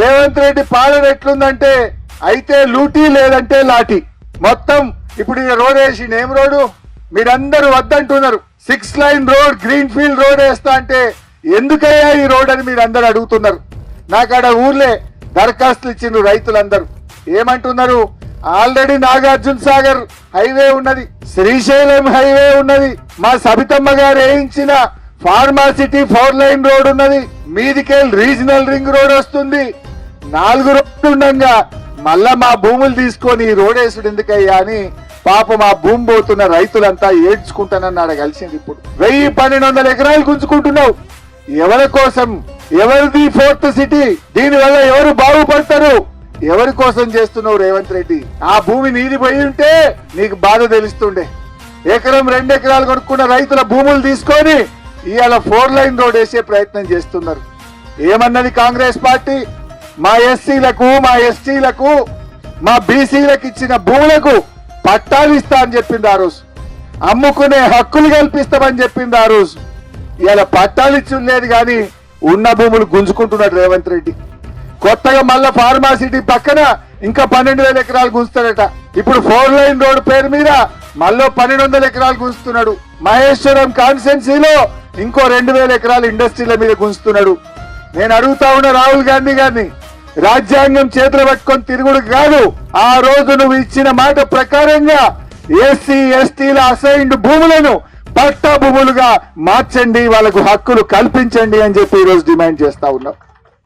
రేవంత్ రెడ్డి పాలన ఎట్లుందంటే అయితే లూటీ లేదంటే లాఠీ. మొత్తం ఇప్పుడు రోడ్ వేసి ఏం రోడ్డు? మీరందరూ వద్దంటున్నారు. Six lane road green field road వేస్తా అంటే ఎందుకయ్యా ఈ రోడ్ అని మీరు అందరు అడుగుతున్నారు. నాకు ఆడ ఊర్లే దరఖాస్తులు ఇచ్చిండ్రు రైతులందరూ. ఏమంటున్నారు? ఆల్రెడీ నాగార్జున సాగర్ హైవే ఉన్నది. శ్రీశైలం హైవే ఉన్నది. మా సబితమ్మ గారు వేయించిన ఫార్మాసిటీ ఫోర్ లైన్ రోడ్ ఉన్నది. మీదికెళ్ళి రీజనల్ రింగ్ రోడ్ వస్తుంది. నాలుగు రోడ్లు ఉండగా మళ్ళా మా భూములు తీసుకొని ఈ రోడ్ వేసుడు ఎందుకయ్యా అని పాపం మా భూమి పోతున్న రైతులంతా ఏడ్చుకుంటానన్నాడు కలిసింది ఇప్పుడు. వెయ్యి పన్నెండు వందల ఎకరాలు గుంజుకుంటున్నావు. ఎవరి కోసం? ఎవరిది ఫోర్త్ సిటీ? దీని వల్ల ఎవరు బాగుపడతారు? ఎవరి కోసం చేస్తున్నావు రేవంత్ రెడ్డి? ఆ భూమి నీది పోయి ఉంటే నీకు బాధ తెలుస్తుండే. ఎకరం రెండు ఎకరాలు కొనుక్కున్న రైతుల భూములు తీసుకొని ఇవాళ ఫోర్ లైన్ రోడ్ వేసే ప్రయత్నం చేస్తున్నారు. ఏమన్నది కాంగ్రెస్ పార్టీ? మా ఎస్సీలకు మా ఎస్టీలకు మా బీసీలకు ఇచ్చిన భూములకు పట్టాలు ఇస్తా అని చెప్పింది ఆ రోజు. అమ్ముకునే హక్కులు కల్పిస్తామని చెప్పింది ఆ రోజు. ఇలా పట్టాలు ఇచ్చి లేదు కానీ ఉన్న భూములు గుంజుకుంటున్నాడు రేవంత్ రెడ్డి. కొత్తగా మళ్ళా ఫార్మాసిటీ పక్కన ఇంకా పన్నెండు వేల ఎకరాలు గుంజుతాడట. ఇప్పుడు ఫోర్ లైన్ రోడ్ పేరు మీద మళ్ళీ పన్నెండు వందల ఎకరాలు గుంజుతున్నాడు. మహేశ్వరం కాన్స్టెన్సీలో ఇంకో రెండు వేల ఎకరాలు ఇండస్ట్రీల మీద గుంజుతున్నాడు. నేను అడుగుతా ఉన్న రాహుల్ గాంధీ గారిని రాజ్యాంగం చేతులు పట్టుకొని తిరుగుడు కాదు. ఆ రోజు నువ్వు ఇచ్చిన మాట ప్రకారంగా ఎస్సీ ఎస్టీల అసైన్డ్ భూములను పట్టా భూములుగా మార్చండి వాళ్ళకు హక్కులు కల్పించండి అని చెప్పి ఈ రోజు డిమాండ్ చేస్తా ఉన్నాం